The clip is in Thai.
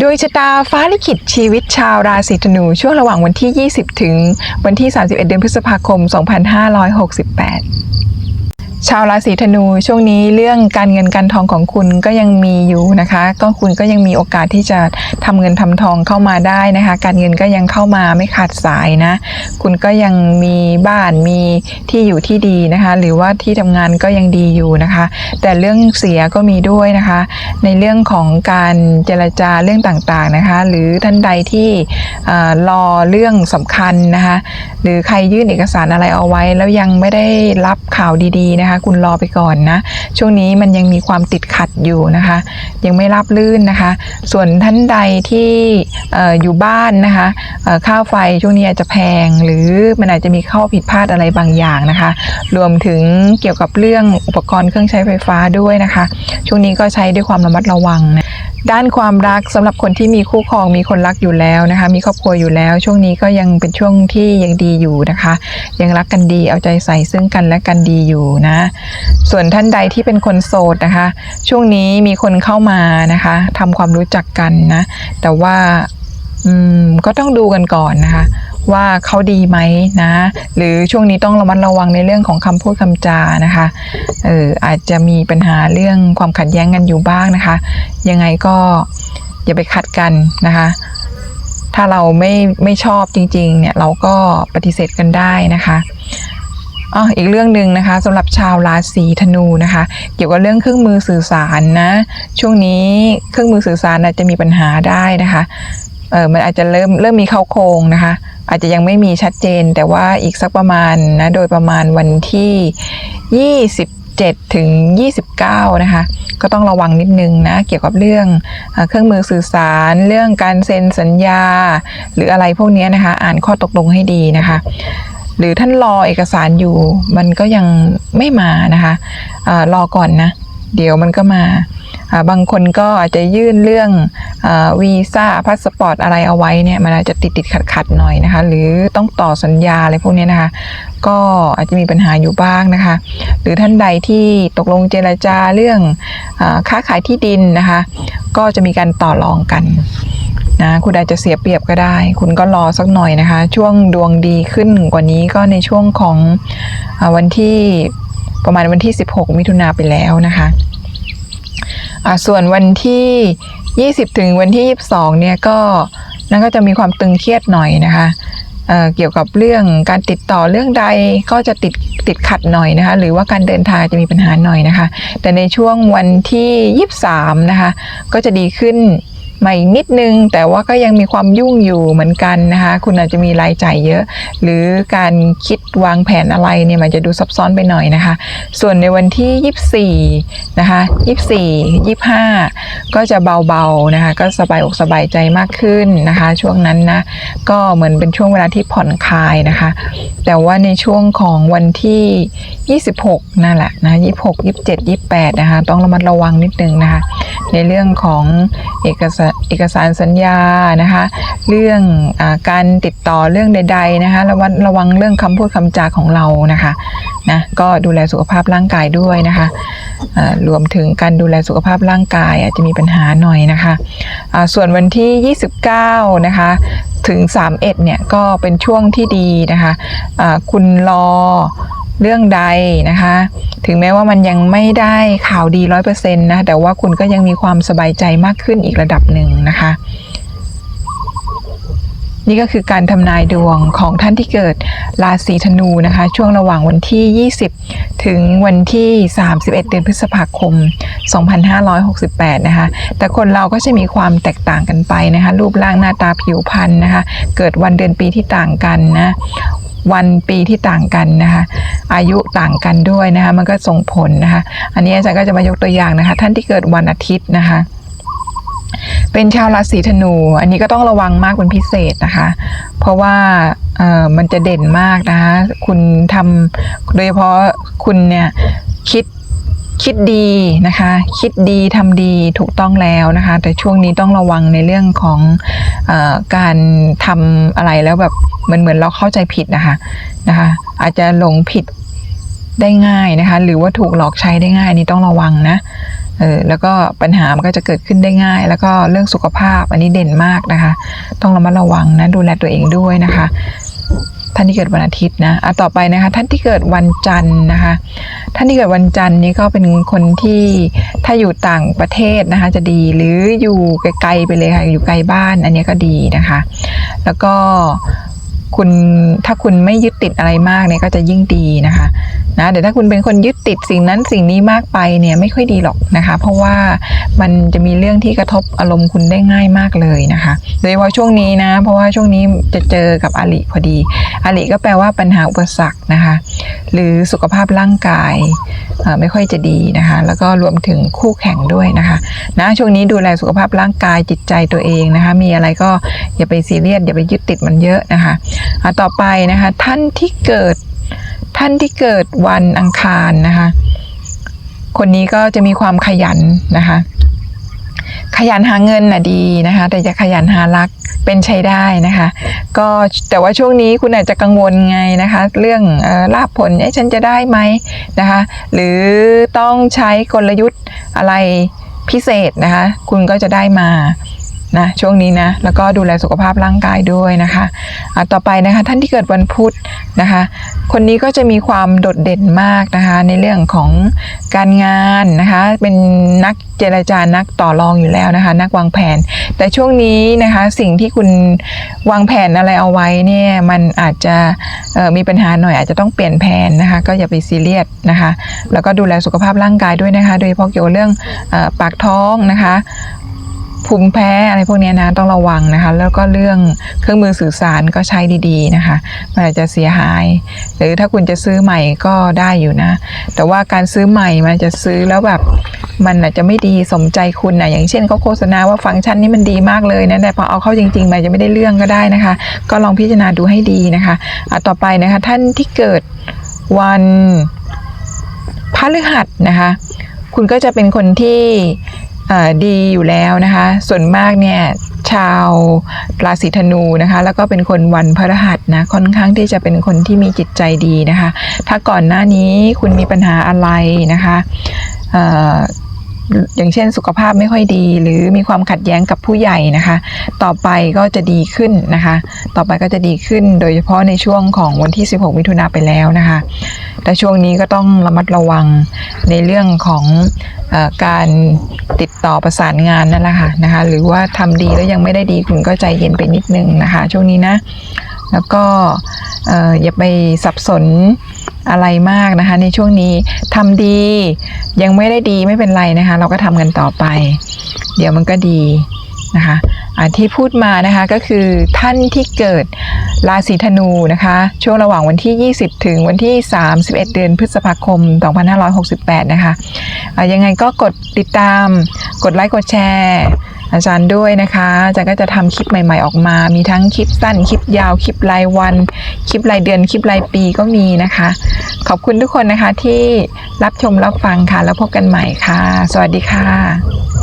ดวงชะตาฟ้าลิขิตชีวิตชาวราศีธนูช่วงระหว่างวันที่ 20 ถึงวันที่ 31 เดือนพฤษภาคม 2568 ชาวราศีธนูช่วงนี้เรื่องการเงินการทองของคุณก็ยังมีอยู่นะคะ ก็คุณก็ยังมีโอกาสที่จะทำเงินทำทองเข้ามาได้นะคะ การเงินก็ยังเข้ามาไม่ขาดสายนะ คุณก็ยังมีบ้านมีที่อยู่ที่ดีนะคะ หรือว่าที่ทำงานก็ยังดีอยู่นะคะ แต่เรื่องเสียก็มีด้วยนะคะ ในเรื่องของการเจรจาเรื่องต่างๆนะคะ หรือท่านใดที่เอ่อรอเรื่องสำคัญนะคะ หรือใครยื่นเอกสารอะไรเอาไว้แล้วยังไม่ได้รับข่าวดีๆนะคะคุณรอไปก่อนนะ ช่วงนี้มันยังมีความติดขัดอยู่นะคะ ยังไม่รับลื่นนะคะ ส่วนท่านใดที่ออยู่บ้านนะคะค่าไฟช่วงนี้อาจจะแพง หรือมันอาจจะมีข้อผิดพลาดอะไรบางอย่างนะคะ รวมถึงเกี่ยวกับเรื่องอุปกรณ์เครื่องใช้ไฟฟ้าด้วยนะคะ ช่วงนี้ก็ใช้ด้วยความระมัดระวังนะ ด้านความรักสำหรับคนที่มีคู่ครองมีคนรักอยู่แล้วนะคะ มีครอบครัวอยู่แล้ว ช่วงนี้ก็ยังเป็นช่วงที่ยังดีอยู่นะคะ ยังรักกันดีเอาใจใส่ซึ่งกันและกันดีอยู่นะ ส่วนท่านใดที่เป็นคนโสดนะคะ ช่วงนี้มีคนเข้ามานะคะทำความรู้จักกันนะ แต่ว่าอืมก็ต้องดูกันก่อนนะคะ ว่าเขาดีไหมนะ หรือช่วงนี้ต้องระมัดระวังในเรื่องของคำพูดคำจานะคะเอออาจจะมีปัญหาเรื่องความขัดแย้งกันอยู่บ้างนะคะ ยังไงก็อย่าไปขัดกันนะคะ ถ้าเราไม่ไม่ชอบจริงๆเนี่ยเราก็ปฏิเสธกันได้นะคะอ๋ออีกเรื่องหนึ่งนะคะสำหรับชาวราศีธนูนะคะ เกี่ยวกับเรื่องเครื่องมือสื่อสารนะช่วงนี้เครื่องมือสื่อสารอาจจะมีปัญหาได้นะคะเออมันอาจจะเริ่มเริ่มมีเข้าโครงนะคะ อาจจะยังไม่มีชัดเจน แต่ว่าอีกสักประมาณนะโดยประมาณวันที่ 27 ถึง 29 นะคะ ก็ต้องระวังนิดนึงนะเกี่ยวกับเรื่องเอ่อเครื่องมือสื่อสาร เรื่องการเซ็นสัญญา หรืออะไรพวกนี้นะคะ อ่านข้อตกลงให้ดีนะคะหรือท่านรอเอกสารอยู่มันก็ยังไม่มานะคะอรอก่อนนะ เดี๋ยวมันก็มา บางคนก็อาจจะยื่นเรื่องอวีซ่าพาสปอร์ตอะไรเอาไว้เนี่ยมันอาจจะติดติดขัดขัดๆหน่อยนะคะ หรือต้องต่อสัญญาอะไรพวกนี้นะคะ ก็อาจจะมีปัญหาอยู่บ้างนะคะ หรือท่านใดที่ตกลงเจรจาเรื่องอค้าขายที่ดินนะคะ ก็จะมีการต่อรองกันนะคุณอาจจะเสียเปรียบก็ได้ คุณก็รอสักหน่อยนะคะ ช่วงดวงดีขึ้นกว่านี้ก็ในช่วงของอวันที่ประมาณวันที่ 16 มิถุนาไปแล้วนะคะ อ่าส่วนวันที่ 20 ถึงวันที่ 22 เนี่ยก็นั่นก็จะมีความตึงเครียดหน่อยนะคะเอ่อเกี่ยวกับเรื่องการติดต่อเรื่องใดก็จะติดติดขัดหน่อยนะคะ หรือว่าการเดินทางจะมีปัญหาหน่อยนะคะ แต่ในช่วงวันที่ 23 นะคะ ก็จะดีขึ้น มาอีกนิดนึง แต่ว่าก็ยังมีความยุ่งอยู่เหมือนกันนะคะ คุณอาจจะมีรายจ่ายเยอะ หรือการคิดวางแผนอะไรเนี่ยมันจะดูซับซ้อนไปหน่อยนะคะ ส่วนในวันที่ 24 นะคะ 24 25 ก็จะเบาๆนะคะ ก็สบายอกสบายใจมากขึ้นนะคะ ช่วงนั้นนะ ก็เหมือนเป็นช่วงเวลาที่ผ่อนคลายนะคะ แต่ว่าในช่วงของวันที่ 26 นั่นแหละนะ 26 27 28 นะคะ ต้องระมัดระวังนิดนึงนะคะ ในเรื่องของเอกสารเอกสารสัญญานะคะเรื่องอการติดต่อเรื่องใด ๆนะคะระวัดระวังเรื่องคำพูดคำจาของเรานะคะนะก็ดูแลสุขภาพร่างกายด้วยนะคะรวมถึงการดูแลสุขภาพร่างกายอาจจะมีปัญหาหน่อยนะคะอ่าส่วนวันที่ 29 นะคะถึง 31 เนี่ยก็เป็นช่วงที่ดีนะคะอ่าคุณรอ เรื่องใดนะคะ ถึงแม้ว่ามันยังไม่ได้ข่าวดีร้อยเปอร์เซ็นต์นะ แต่ว่าคุณก็ยังมีความสบายใจมากขึ้นอีกระดับหนึ่งนะคะ นี่ก็คือการทำนายดวงของท่านที่เกิดราศีธนูนะคะ ช่วงระหว่างวันที่ 20 ถึงวันที่ 31 เดือนพฤษภาคม 2568 นะคะ แต่คนเราก็จะมีความแตกต่างกันไปนะคะ รูปร่างหน้าตาผิวพรรณนะคะ เกิดวันเดือนปีที่ต่างกันนะ วันปีที่ต่างกันนะคะ อายุต่างกันด้วยนะคะ มันก็ส่งผลนะคะ อันนี้อาจารย์ก็จะมายกตัวอย่างนะคะ ท่านที่เกิดวันอาทิตย์นะคะเป็นชาวราศีธนู อันนี้ก็ต้องระวังมากเป็นพิเศษนะคะ เพราะว่าเออมันจะเด่นมากนะคะ คุณทำโดยเฉพาะคุณเนี่ยคิด คิดดีนะคะ คิดดีทำดีถูกต้องแล้วนะคะ แต่ช่วงนี้ต้องระวังในเรื่องของอการทำอะไรแล้วแบบเหมือนเหมือนเราเข้าใจผิดนะคะนะคะ อาจจะหลงผิดได้ง่ายนะคะ หรือว่าถูกหลอกใช้ได้ง่ายนนี่ต้องระวังนะเออแล้วก็ปัญหามันก็จะเกิดขึ้นได้ง่าย แล้วก็เรื่องสุขภาพอันนี้เด่นมากนะคะ ต้องระมัดระวังนะดูแลตัวเองด้วยนะคะ ท่านที่เกิดวันอาทิตย์นะอะต่อไปนะคะ ท่านที่เกิดวันจันทร์นะคะ ท่านที่เกิดวันจันทร์นี้ก็เป็นคนที่ถ้าอยู่ต่างประเทศนะคะ จะดีหรืออยู่ไกลๆไปเลยค่ะอยู่ไกลบ้านอันนี้ก็ดีนะคะ แล้วก็ คุณถ้าคุณไม่ยึดติดอะไรมากเนี่ยก็จะยิ่งดีนะคะนะเดี๋ยวถ้าคุณเป็นคนยึดติดสิ่งนั้นสิ่งนี้มากไปเนี่ยไม่ค่อยดีหรอกนะคะ เพราะว่ามันจะมีเรื่องที่กระทบอารมณ์คุณได้ง่ายมากเลยนะคะ โดยเฉพาะช่วงนี้นะ เพราะว่าช่วงนี้จะเจอกับอาลิพอดีอาลิก็แปลว่าปัญหาอุปสรรคนะคะ หรือสุขภาพร่างกายไม่ค่อยจะดีนะคะ แล้วก็รวมถึงคู่แข่งด้วยนะคะนะช่วงนี้ดูแลสุขภาพร่างกายจิตใจตัวเองนะคะ มีอะไรก็อย่าไปซีเรียสอย่าไปยึดติดมันเยอะนะคะะต่อไปนะคะท่านที่เกิดท่านที่เกิดวันอังคารนะคะ คนนี้ก็จะมีความขยันนะคะ ขยันหาเงินน่ะดีนะคะ แต่จะขยันหารักเป็นใช้ได้นะคะ ก็แต่ว่าช่วงนี้คุณอาจจะกังวลไงนะคะ เรื่องลาภผลเอ๊ะฉันจะได้ไหมนะคะ หรือต้องใช้กลยุทธ์อะไรพิเศษนะคะ คุณก็จะได้มา นะช่วงนี้นะแล้วก็ดูแลสุขภาพร่างกายด้วยนะคะะต่อไปนะคะท่านที่เกิดวันพุธนะคะ คนนี้ก็จะมีความโดดเด่นมากนะคะในเรื่องของการงานนะคะเป็นนักเจรจานักต่อรองอยู่แล้วนะคะ นักวางแผน แต่ช่วงนี้นะคะสิ่งที่คุณวางแผนอะไรเอาไว้เนี่ยมันอาจจะมีปัญหาหน่อยอาจจะต้องเปลี่ยนแผนนะคะก็อย่าไปซีเรียสนะคะ แล้วก็ดูแลสุขภาพร่างกายด้วยนะคะ โดยเฉพาะเกี่ยวเรื่องอปากท้องนะคะ ภูมิแพ้อะไรพวกนี้นะต้องระวังนะคะ แล้วก็เรื่องเครื่องมือสื่อสารก็ใช้ดีๆนะคะมันอาจจะเสียหาย หรือถ้าคุณจะซื้อใหม่ก็ได้อยู่นะ แต่ว่าการซื้อใหม่มันจะซื้อแล้วแบบมันอาจจะไม่ดีสมใจคุณนะอย่างเช่นเขาโฆษณาว่าฟังก์ชันนี้มันดีมากเลยนะแต่พอเอาเข้าจริงๆมันจะไม่ได้เรื่องก็ได้นะคะ ก็ลองพิจารณาดูให้ดีนะคะอะต่อไปนะคะท่านที่เกิดวันพฤหัสนะคะ คุณก็จะเป็นคนที่ ดีอยู่แล้วนะคะ ส่วนมากเนี่ยชาวราศีธนูนะคะ แล้วก็เป็นคนวันพฤหัสนะค่อนข้างที่จะเป็นคนที่มีจิตใจดีนะคะ ถ้าก่อนหน้านี้คุณมีปัญหาอะไรนะคะ อย่างเช่นสุขภาพไม่ค่อยดี หรือมีความขัดแย้งกับผู้ใหญ่นะคะ ต่อไปก็จะดีขึ้นนะคะ ต่อไปก็จะดีขึ้น โดยเฉพาะในช่วงของวันที่ 16 มิถุนาไปแล้วนะคะ แต่ช่วงนี้ก็ต้องระมัดระวังในเรื่องของอการติดต่อประสานงานนั่นแหละค่ะนะคะ หรือว่าทำดีแล้วยังไม่ได้ดีคุณก็ใจเย็นไปนิดนึงนะคะ ช่วงนี้นะ แล้วก็อย่าไปสับสน อะไรมากนะคะ ในช่วงนี้ทำดี ยังไม่ได้ดีไม่เป็นไรนะคะ เราก็ทำกันต่อไป เดี๋ยวมันก็ดีนะคะที่พูดมานะคะก็คือท่านที่เกิดราศีธนูนะคะ ช่วงระหว่างวันที่ 20 ถึงวันที่ 31 เดือนพฤษภาคม 2568 นะคะอ่ายังไงก็กดติดตาม กดไลค์กดแชร์ อาจารย์ด้วยนะคะอาจารย์ก็จะทำคลิปใหม่ๆออกมา มีทั้งคลิปสั้น คลิปยาว คลิปรายวัน คลิปรายเดือน คลิปรายปีก็มีนะคะ ขอบคุณทุกคนนะคะที่รับชมรับฟังค่ะ แล้วพบกันใหม่ค่ะ สวัสดีค่ะ